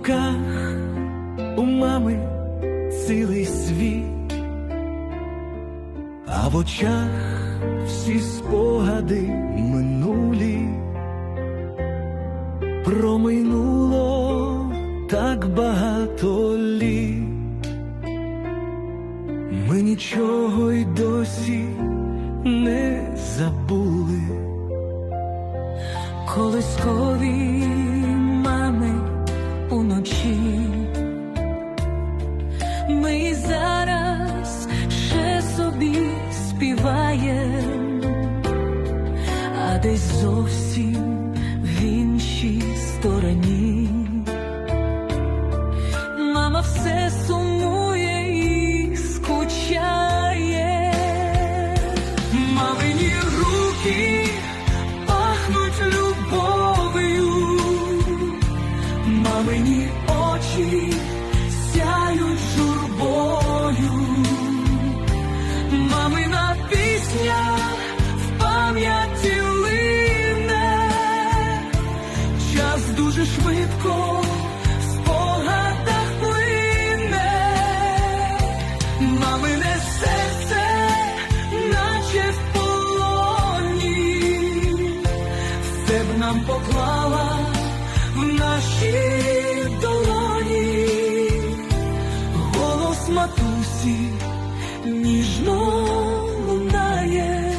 руках у мами цілий світ, а в очах всі спогади минулі. Проминуло так багато літ. Ми нічого й досі не забули. колискові десь зовсім в іншій стороні. Мама все сумує і скучає. Мамині руки швидко в спогадах плине, мамине серце, наче в полоні, все б нам поклала в наші долоні, голос матусі ніжно лунає,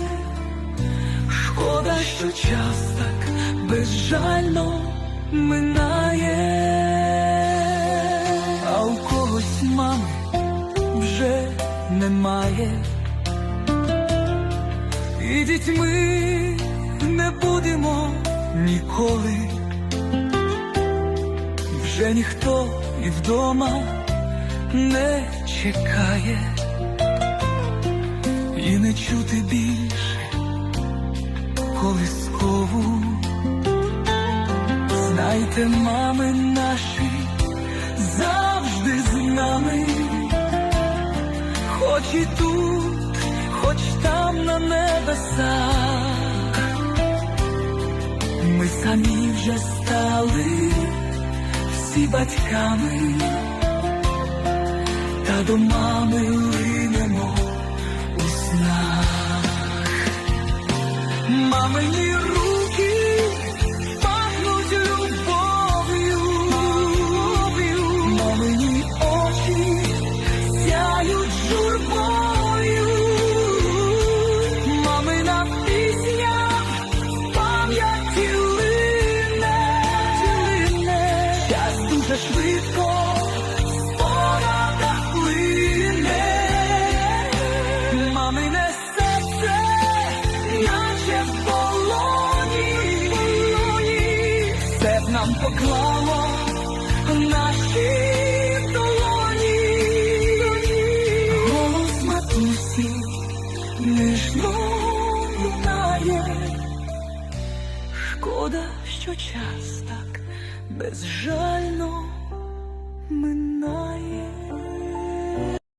шкода, що час безжально минає, а у когось мами вже немає. І дітьми не будемо ніколи. Вже ніхто і вдома не чекає, і не чути більше колискову. Знайте, мами наші завжди з нами, хоч і тут, хоч там на небесах, ми самі вже стали всі батьками, та до мами линемо у снах. Мамині руки нам поклало наші долоні, голос матусі лунає, шкода, що час так безжально минає.